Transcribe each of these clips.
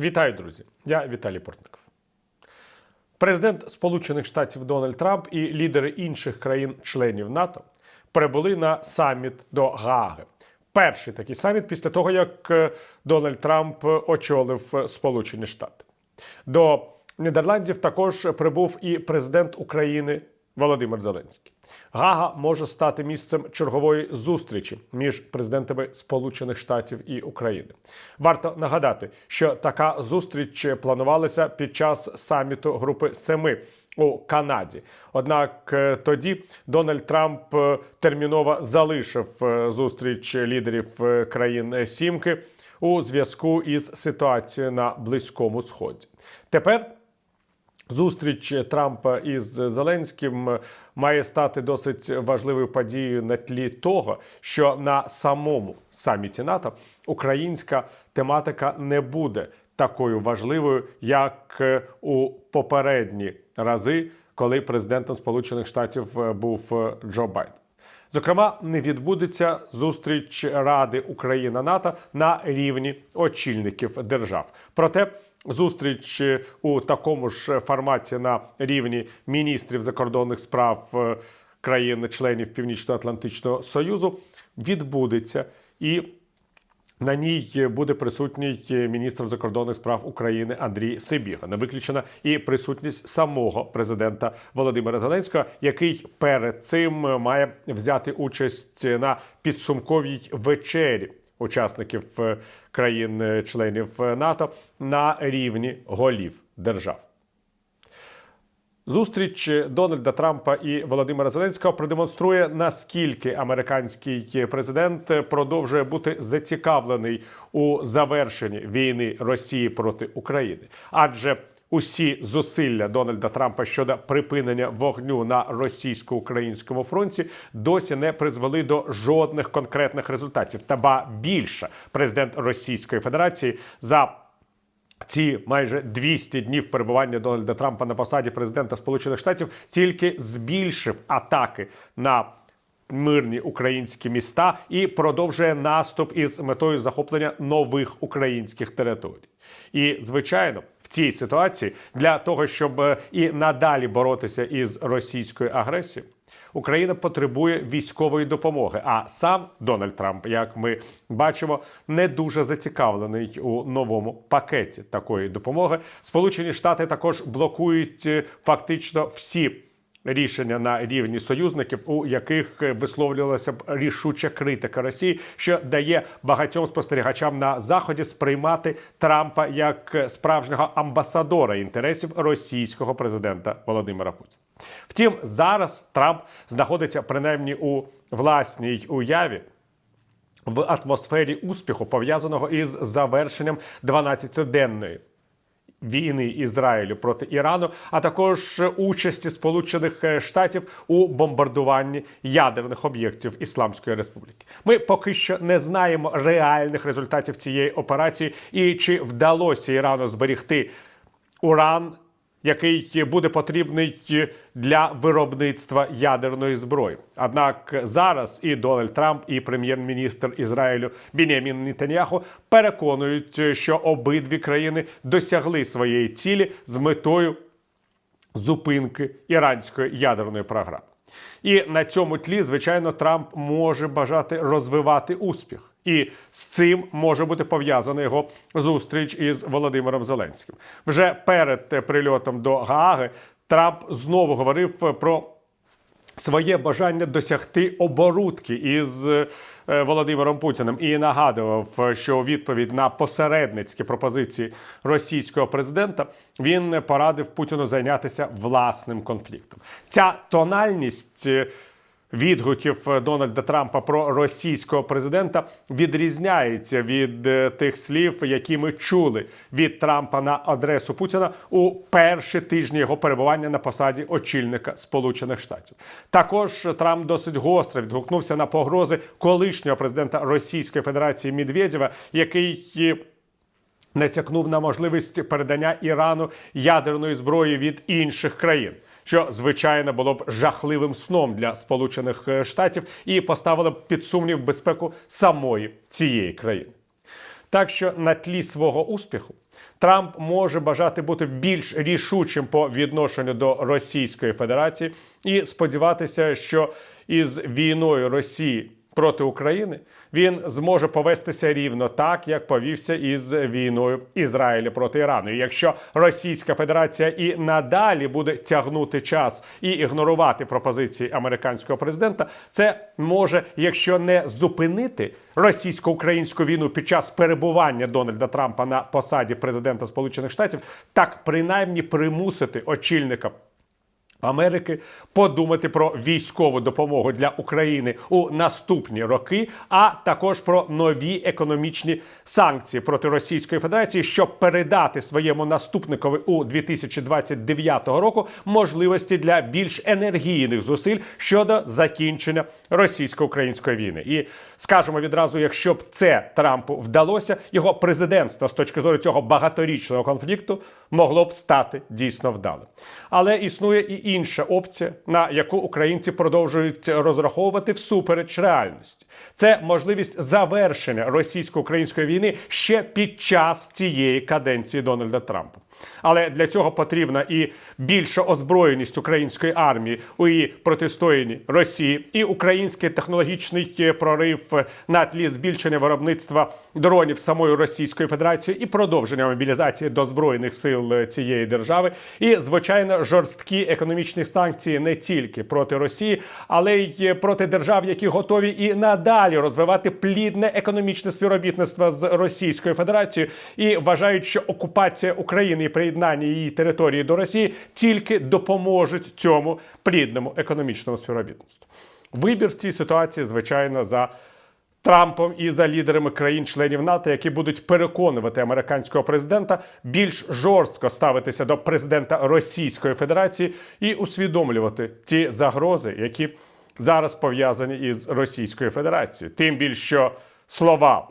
Вітаю, друзі! Я Віталій Портников. Президент Сполучених Штатів Дональд Трамп і лідери інших країн-членів НАТО прибули на саміт до Гааги. Перший такий саміт після того, як е, Дональд Трамп очолив е, Сполучені Штати. До Нідерландів також прибув і президент України Володимир Зеленський. Гага може стати місцем чергової зустрічі між президентами Сполучених Штатів і України. Варто нагадати, що така зустріч планувалася під час саміту Групи Семи у Канаді. Однак е, тоді Дональд Трамп е, терміново залишив е, зустріч лідерів країн Сімки у зв'язку із ситуацією на Близькому Сході. Тепер Зустріч Трампа із Зеленським має стати досить важливою подією на тлі того, що на самому саміті НАТО українська тематика не буде такою важливою, як у попередні рази, коли президентом Сполучених Штатів був Джо Байден. Зокрема, не відбудеться зустріч Ради Україна НАТО на рівні очільників держав. Проте зустріч у такому ж форматі на рівні міністрів закордонних справ е, країн-членів Північно-Атлантичного Союзу відбудеться і. На ній буде присутній міністр закордонних справ України Андрій Сибіга. Не виключена і присутність самого президента Володимира Зеленського, який перед цим має взяти участь на підсумковій вечері учасників е, країн-членів НАТО на рівні голів держав. Зустріч Дональда Трампа і Володимира Зеленського продемонструє наскільки американський президент продовжує бути зацікавлений у завершенні війни Росії проти України, адже усі зусилля Дональда Трампа щодо припинення вогню на російсько-українському фронті досі не призвели до жодних конкретних результатів. Та ба більше президент Російської Федерації за ці майже 200 днів перебування Дональда Трампа на посаді президента Сполучених Штатів тільки збільшив атаки на мирні українські міста і продовжує наступ із метою захоплення нових українських територій. І звичайно. Цій ситуації для того, щоб е, і надалі боротися із російською агресією, Україна потребує військової допомоги. А сам Дональд Трамп, як ми бачимо, не дуже зацікавлений у новому пакеті такої допомоги. Сполучені Штати також блокують е, фактично всі. Рішення на рівні союзників, у яких висловлювалася б рішуча критика Росії, що дає багатьом спостерігачам на заході сприймати Трампа як справжнього амбасадора інтересів російського президента Володимира Путіна. Втім, зараз Трамп знаходиться принаймні у власній уяві. В атмосфері успіху пов'язаного із завершенням 12-денної війни Ізраїлю проти Ірану, а також участі Сполучених Штатів у бомбардуванні ядерних об'єктів Ісламської Республіки. Ми поки що не знаємо реальних результатів цієї операції і чи вдалося Ірану зберігти уран. Який буде потрібний для виробництва ядерної зброї, однак зараз і Дональд Трамп, і прем'єр-міністр Ізраїлю Бінямін Нетаньяху переконують, що обидві країни досягли своєї цілі з метою зупинки іранської ядерної програми. І на цьому тлі, звичайно, Трамп може бажати розвивати успіх. І з цим може бути пов'язана його зустріч із Володимиром Зеленським. Вже перед прильотом до Гааги Трамп знову говорив про своє бажання досягти оборудки із е, Володимиром Путіним і нагадував, що у відповідь на посередницькі пропозиції російського президента він порадив Путіну зайнятися власним конфліктом. Ця тональність. Е, Відгуків Дональда Трампа про російського президента відрізняється від е, тих слів, які ми чули від Трампа на адресу Путіна у перші тижні його перебування на посаді очільника Сполучених Штатів. Також Трамп досить гостро відгукнувся на погрози колишнього президента Російської Федерації Медведєва, який е, натякнув на можливість передання Ірану ядерної зброї від інших країн. Що звичайно було б жахливим сном для Сполучених Штатів і поставило б під сумнів безпеку самої цієї країни. Так що на тлі свого успіху Трамп може бажати бути більш рішучим по відношенню до Російської Федерації і сподіватися, що із війною Росії проти України він зможе повестися рівно так, як повівся із війною Ізраїля проти Ірану. І якщо Російська Федерація і надалі буде тягнути час і ігнорувати пропозиції американського президента, це може, якщо не зупинити російсько-українську війну під час перебування Дональда Трампа на посаді президента Сполучених Штатів, так принаймні примусити очільника. Америки подумати про військову допомогу для України у наступні роки, а також про нові економічні санкції проти Російської Федерації, щоб передати своєму наступникові у 2029 року можливості для більш енергійних зусиль щодо закінчення російсько-української війни. І скажемо відразу, якщо б це Трампу вдалося, його президентство з точки зору цього багаторічного конфлікту могло б стати дійсно вдалим. Але існує і інша опція, на яку українці продовжують розраховувати всупереч реальності. Це можливість завершення російсько-української війни ще під час цієї каденції Дональда Трампа. Але для цього потрібна і більша озброєність української армії у її протистоянні Росії, і український технологічний прорив на тлі збільшення виробництва дронів самої Російської Федерації і продовження мобілізації до збройних сил цієї держави, і звичайно жорсткі економічні санкції не тільки проти Росії, але й проти держав, які готові і надалі розвивати плідне економічне співробітництво з Російською Федерацією, і вважають, що окупація України приєднання її території до Росії тільки допоможуть цьому плідному економічному співробітництву. Вибір в цій ситуації, звичайно, за Трампом і за лідерами країн-членів НАТО, які будуть переконувати американського президента більш жорстко ставитися до президента Російської Федерації і усвідомлювати ті загрози, які зараз пов'язані із Російською Федерацією. Тим більше що слова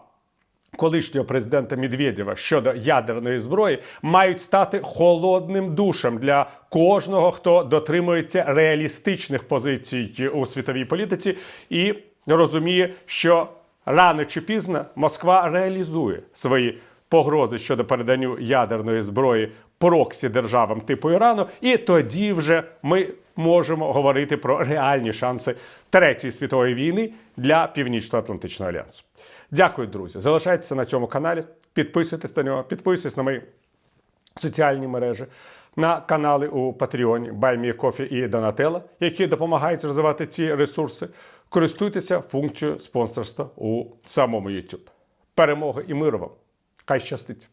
колишнього президента Медведєва щодо ядерної зброї мають стати холодним душем для кожного, хто дотримується реалістичних позицій у світовій політиці і розуміє, що рано чи пізно Москва реалізує свої погрози щодо переданню ядерної зброї проксі державам типу Ірану, і тоді вже ми можемо говорити про реальні шанси третьої світової війни для Північно-Атлантичного альянсу. Дякую, друзі. Залишайтеся на цьому каналі, підписуйтесь на нього, підписуйтесь на мої соціальні мережі, на канали у Патреоні, Баймієкофі і Донателла, які допомагають розвивати ці ресурси. Користуйтеся функцією спонсорства у самому YouTube. Перемоги і миру вам! Хай щастить!